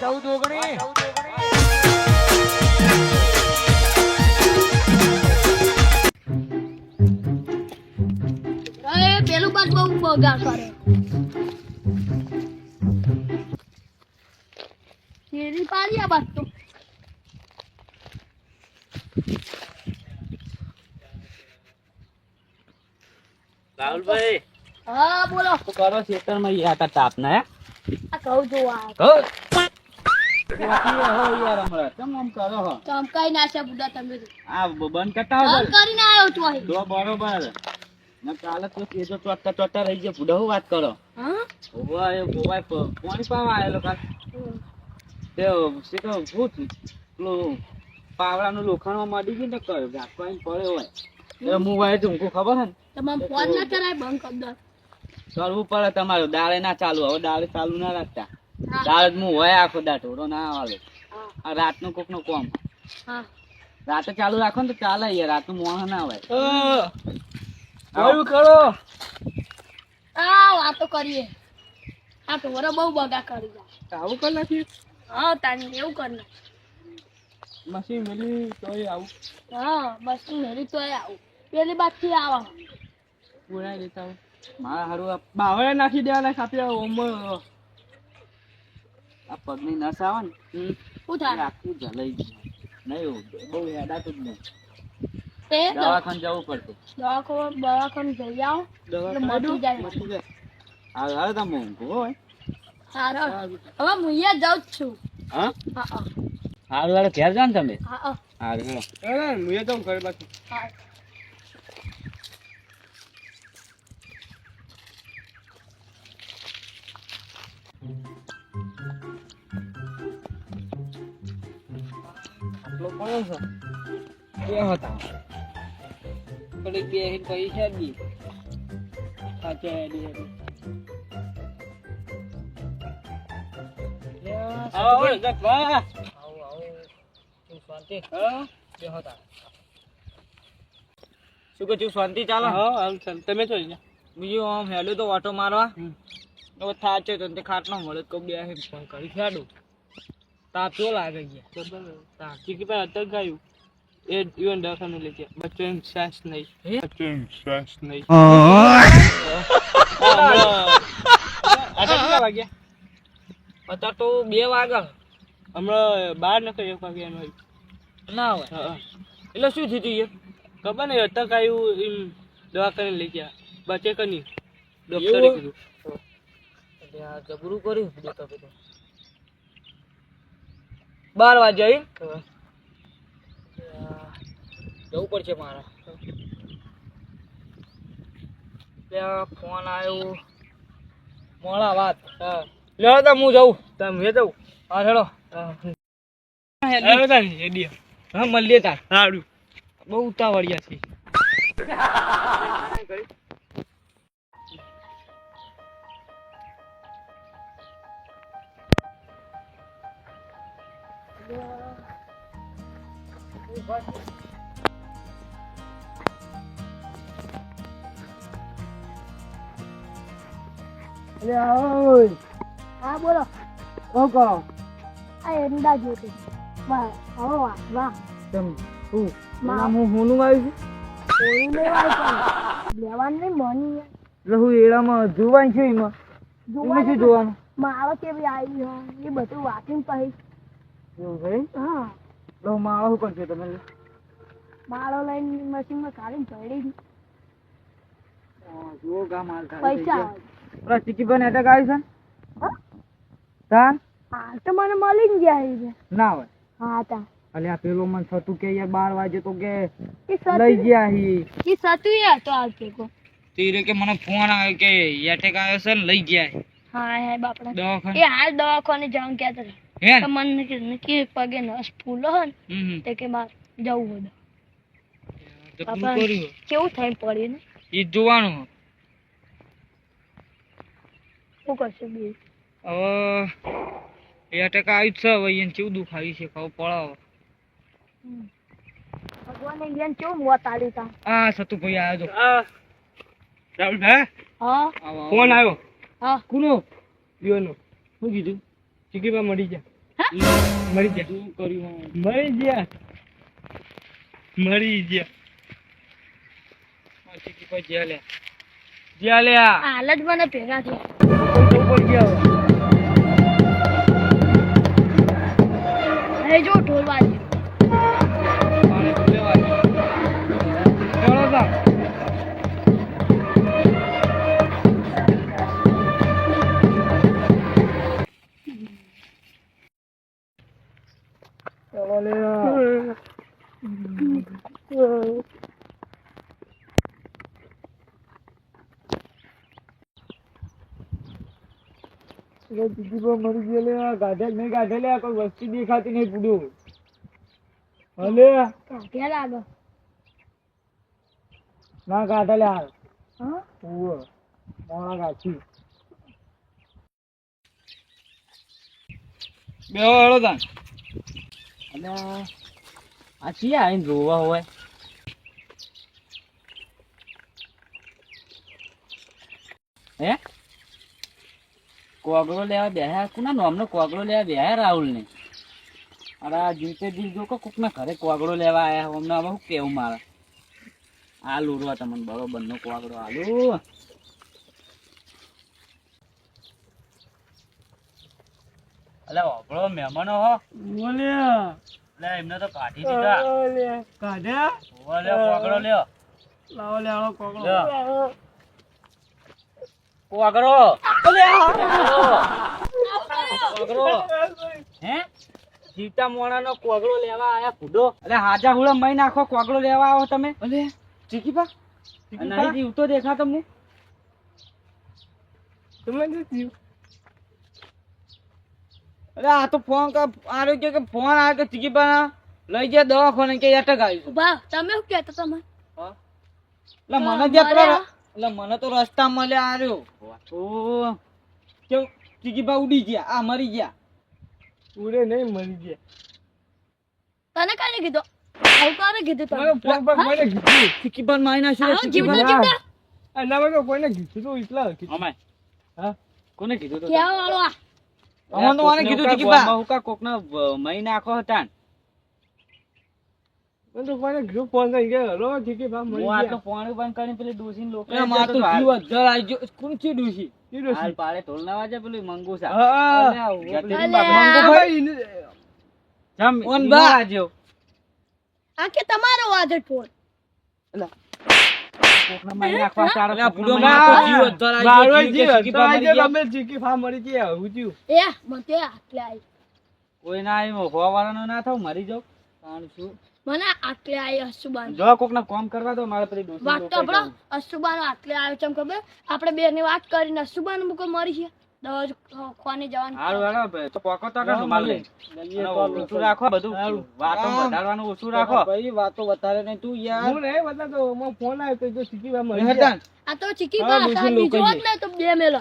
ચૌદ ઓગણી પેલું બાદ બહુ બગા કરે. શેરી પાડી આ બાદ તો. રાહુલભાઈ. હા બોલો. કરો ખેતરમાં યાતા આ તાપના હે? આ કહું છું આ કહો ચમકાઈ બુડા છું ને ચોટતા ચોટતા રહી ગયા બુડા વાત કરો હા ઓવા એ પ- પાણી પાવા આયેલો કાલ તે શું ભૂત પેલું પાવડાનું લોખંડમાં મળી ગયું ને પડ્યો હોય એ હું વાય તું ખબર હે ને તમારે ના બંધ કરવું પડે તમારું. દાળે ના ચાલુ હવે દાળે ચાલુ ના રાખતા. દાળ હું હોય આખો દા ઢોરો ના આવે. આ રાતનું કોકનું કોમ. હા. રાતે ચાલુ રાખો ને તો ચાલે યાર રાતનું મોહ ના હોય કયું કરો આ વાતો કરીએ. આ તો વરો બહુ બગા કરી જાય આવું કર નાખી હા તાની એવું કર નાખ. મશીન મેલી તોય આવું. હા બસ મેલી તોય આવું. પેલી બાદથી આવો. બોલાઈ દેતા મારા હારું બાવળે નાખી દેવાના ખાતે ઓમ. આ પગની નસ આવે ને આખું જલાઈ ગયું નહીં બહુ હેડાતું જ નહીં. દવાખાન જવું પડતું દવાખાન દવાખાને જઈ આવો મટી જાય. હાલ હાલ તમે ઊંઘો હોય સારો હવે હું અહીંયા જાઉં જ છું. હા? હા હા. હાલ વાળે ઘેર જાઓ ને તમે. હા હા. અરે હું જાઉં ઘરે બાકી હા. આટલો પડ્યો છે? બે હતા. થોડીક બે છે દી સાચે શું કહું છું શાંતિ ચાલો? હા ચાલ તમે છો બીજું આમ હેલું તો ઓટો મારવા. થાચે તો ખાટલો ખાટ ન મળે તો બે ફોન કરી. ખેડું તાપ ચો લાગે ગયા. બરાબર ચીકી પર અટક ગયું. એ ઇવન દવાખાને લઈ ગયા. બચ્ચો એમ શ્વાસ નહીં? બચ્ચો એમ શ્વાસ નહીં અત્યારે તો બે વાગે હમણાં બાર નથી એક વાગ્યા એનો ના હોય. એટલે શું થયું તું ખબર નહીં અટક આવ્યું એમ દવાખાને લઈ ગયા. બચે કે નહીં ડોક્ટરે કીધું. આ જબરું કર્યું. તો બાર વાગે આવી જવું પડશે મારે. ફોન આવ્યો. મોડા વાત. લેવો તો હું જઉં. તમે જવું હા હેડી. હા મળીએ તાર. બહુ ઉતાવળિયા છે. હા બોલો શું કરો આ એંડા જોતી વાહ હવે વાહ વાહ તેમ શું માં. નામ હું હોનું આવ્યું છું કોઈને લેવાય પણ લેવાનું નહીં મની એટલે હું એડામાં જોવાનું છું એમાં એમાં શું જોવાનું મારો કેવી આવી હોય એ બધું વાંચીને પછી એવું છે હા હું માળો પણ છે તમે. માળો લઈને મશીનમાં કાઢીને પડી જુઓ ગા માલ પૈસા. આવે. પેલા પણ એટક આવી છે હા? હા તો મને મળી ગયા છે. ના હોય. હા તા. અલે આ પેલો મન થતું કે યાર બાર વાગે તો કે લઈ ગયા હી. એ સતુ એ તો આ ભેગો તીરે કે મને ફોન આવે કે એટેક આવ્યો છે ને લઈ ગયા હી. હા હે બાપડા. દવાખાને? એ હાલ દવાખાને જવાનું કે હતા હે તો મને કીધું કે પગે નસ ફૂલો હોય ને હમ હમ. તે કે માર જવું કર્યું કેવું થાય પડી ને? એ જોવાનું શું કરશે બી હવે એટેક આવ્યું જ છે હવે એને કેવું દુઃખ આવ્યું છે ખબર પડાવો. ભગવાન એને કેવું મોત આલ્યું તા? આ સતુભાઈ આવ્યો હા. રાહુલભાઈ હા. આવો, આવો. ફોન આવ્યો. હા. કોનો? ઈવોનો શું કીધું? ચીકી મરી જા મરી ગયા. શું કર્યું મરી ગયા. મરી ગયા. આ ચીકી ભાઈ જ્યાં લે જ્યાં લે હાલ જ મને ભેગા થયા. ઉપર ગયા હવે જો ઢોલ ચલો લે દીદી પર મરી ગયા લે ગાઢે નહીં ગાઢે કોઈ વસ્તુ દેખાતી નહીં પૂડું હલે કાઢ્યા લાગે ના ગાઢે હાલ હા ઉવ્વ. મોણા ગાછી બે હળો તાન અને આ ચી આવીને જોવા હોય. હે? કોગળો લેવા બેહ્યા કોના નામનો કોગળો લેવા બેહ્યા રાહુલ ને અરે જીવતે જીવ જો કોક ના ઘરે કોગળો લેવા આયા અમને હવે શું કેવું મારે? આ લોડવા તમને બરોબર નો કોગળો. આલુ અલે વાપરો મહેમાનો હો. બોલ્યા લે એમને તો કાઢી દીધા. કાઢ્યા? ઓલે કોગળો લ્યો લાવો લે આવો કોકડો. લ્યો. ઓલે કોગળો હે? જીવતા મોણાનો કોગળો લેવા આયા કુડો. અલે હાજા હુળા મઈ નાખો કોગળો લેવા આવો તમે. અલે. ચીકી પા નહીં જીવતો દેખા તમને તમે થયું અરે આ તો ફોન કા આરોગ્ય કે ફોન આવ્યો કે ટીકી પા લઈ ગયા દવાખાને કે અટક આવી ઊભા તમે શું કહેતા તમે? એટલે મને જે? એટલે મને તો રસ્તા મળ્યા આર્યો. કેવું ચીકી પા ઉડી ગયા આ મરી ગયા. ઉડે નહીં મરી ગયા. તને કાને કીધું? આવું કાને કીધું મને તમે ફોન પર કોઈને કીધું? ટીકી પર મારી નાખ્યું જીવતા? આ ના મેં કોઈને કીધું તો એટલા કીધું. અમાય હા? કોને કીધું તો કેવા વાળો આ? અમને તો મને કીધું ચીકી પા હુકા કોકના મહી નાખો હતા ને. તો કોઈને કીધું ફોન કરી ગયો. રો ચીકી પા મરી હું આટલો ગયા. પાણી બંધ કરીને પેલી ડોસીને લોકો માર તો જીવ અધર આઈ ગયો. કોણ છે ડોશી? હાલ ડોશી ઢોલ ના વાજે પેલું મંગુસા હા. મંગુ ભાઈ. જમ ઓન બા. વાજ્યો. આ કે તમારો વાજે ફોન કોકના નાખવા અલ્યા, માર જીવ અધર ગયો, જીવ અધર ગયો, ગયા. મરી ગયા હું એ આટલે આવી કોઈ ના આવ્યો હોવાવાળાનો ના થાવ મરી જાવ કારણ શું મને આટલે આવી અશુબાન જો કોકના કોમ કરવા દો મારે પેલી ડોસીને વાત તો આપણો જવું. આટલે આવ્યો છે એમ ખબર? આપણે બે ની વાત કરીને અશુબાન મૂકો મરી છે દવા જ ખ- હારું હાલો ભાઈ, તો પોકો માલ ઓછું રાખો બધું. વાતો વધારવાનું ઓછું રાખો. ભાઈ વાતો વધારે નહીં તું હું નહીં બતાતો ફોન આવ્યો તો જો ચીકી મરી આ તો ચીકી બા ડોશી બીજો જ ને તો બે મેલો.